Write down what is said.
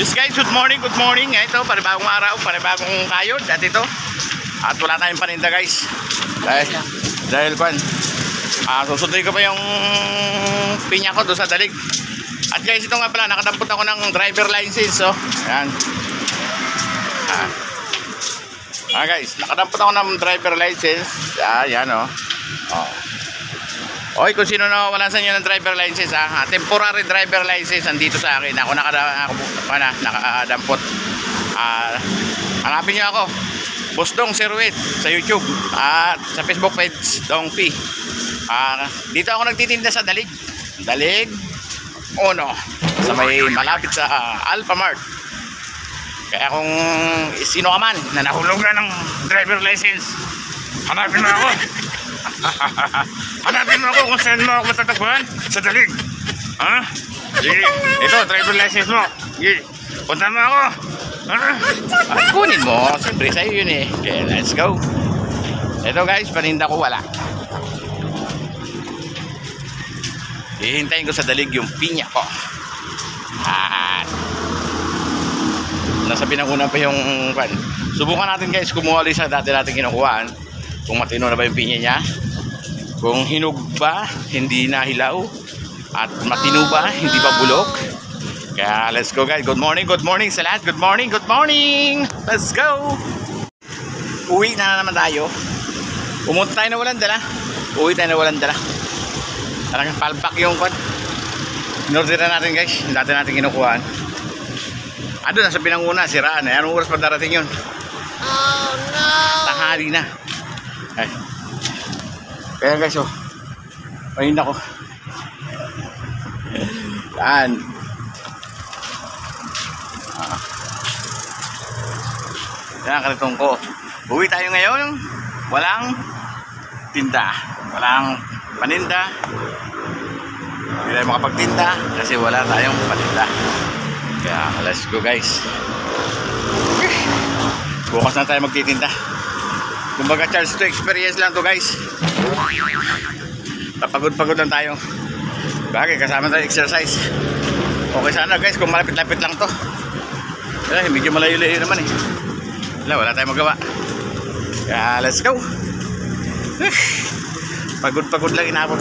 Yes guys, good morning, good morning. Ito, panibagong araw, panibagong kayod. At ito, at wala tayong paninda guys. Dahil, dahil kwan, ah, susunduin ko pa yung pinya ko doon sa dalig. At guys, ito nga pala, nakadampot ako ng driver license. So, ayan. Ah. Ah guys, nakadampot ako ng driver license. Ah, yan oh. Oh. Oy, kung sino na wala sa inyo ng driver license ah, temporary driver license andito sa akin. Ako nakada ako ano, nakadampot. Ah, hanapin niyo ako. Boss Dong Sirwit sa YouTube at sa Facebook page Dong P. Ah, dito ako nagtitinda sa Dalig. Dalig Ono sa may malapit sa ah, Alpha Mart. Kaya kung sino ka man na nahulog na ng driver license, hanapin mo ako. Hanapin mo ako kung saan mo ako matatagpuan. Sa dalig. Ha? Sige. Ito, driver license mo. Sige. Punta mo ako. Ha? Ah, kunin mo. Siyempre sa'yo yun eh. Okay, let's go. Ito guys, paninda ko wala. Hihintayin ko sa dalig yung pinya ko. At nasa pinangunan pa yung pan. Subukan natin guys kumuha ulit sa dati natin kinukuhaan. Kung matino na ba yung pinya niya. Kung hinog ba, hindi na hilaw. At matino ba, hindi ba bulok. Kaya let's go guys. Good morning, good morning sa lahat. Good morning, good morning. Let's go. Uwi na naman tayo. Pumunta tayo na walang dala. Uwi tayo na walang dala. Talagang palpak yung kwan. Inorder na natin guys. Dati natin kinukuhaan. Ano, nasa pinanguna, siraan eh. Anong oras pa darating yun? Oh no! Tanghali na. Ay. Kaya guys, oh. Ayun ako. Yan. Ah. Yan, kalitong ko. Uwi tayo ngayon. Walang tinda. Walang paninda. Hindi tayo makapagtinda kasi wala tayong paninda. Kaya let's go guys. Bukas na tayo magtitinda. Kumbaga charge to experience lang to guys. Papagod-pagod lang tayo. Bagay, kasama tayo exercise. Okay sana guys kung malapit-lapit lang to. Kaya medyo malayo-layo naman eh. Wala, wala tayong magawa. Kaya let's go. Pagod-pagod lang inabot.